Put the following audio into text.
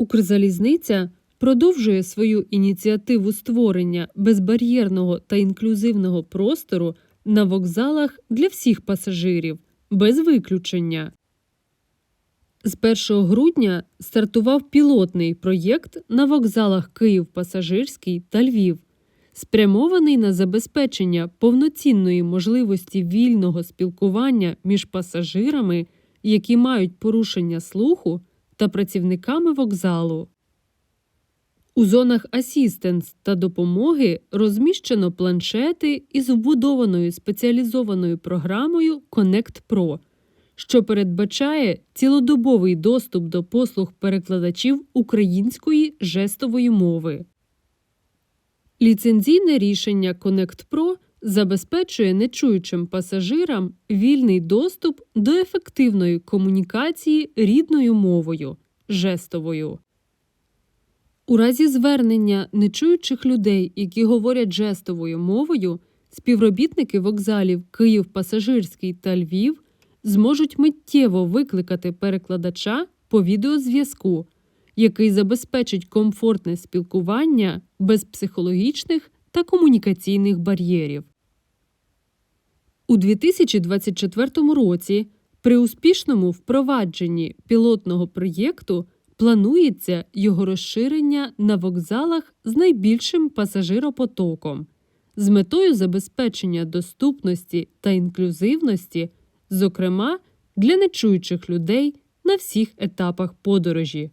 Укрзалізниця продовжує свою ініціативу створення безбар'єрного та інклюзивного простору на вокзалах для всіх пасажирів без виключення. З 1 грудня стартував пілотний проєкт на вокзалах Київ Пасажирський та Львів, спрямований на забезпечення повноцінної можливості вільного спілкування між пасажирами, які мають порушення слуху, та працівниками вокзалу. У зонах асістенс та допомоги розміщено планшети із вбудованою спеціалізованою програмою Connect Pro, що передбачає цілодобовий доступ до послуг перекладачів української жестової мови. Ліцензійне рішення Connect Pro забезпечує нечуючим пасажирам вільний доступ до ефективної комунікації рідною мовою жестовою. У разі звернення нечуючих людей, які говорять жестовою мовою, співробітники вокзалів Київ Пасажирський та Львів зможуть миттєво викликати перекладача по відеозв'язку, який забезпечить комфортне спілкування без психологічних та комунікаційних бар'єрів. У 2024 році при успішному впровадженні пілотного проєкту планується його розширення на вокзалах з найбільшим пасажиропотоком з метою забезпечення доступності та інклюзивності, зокрема для нечуючих людей на всіх етапах подорожі.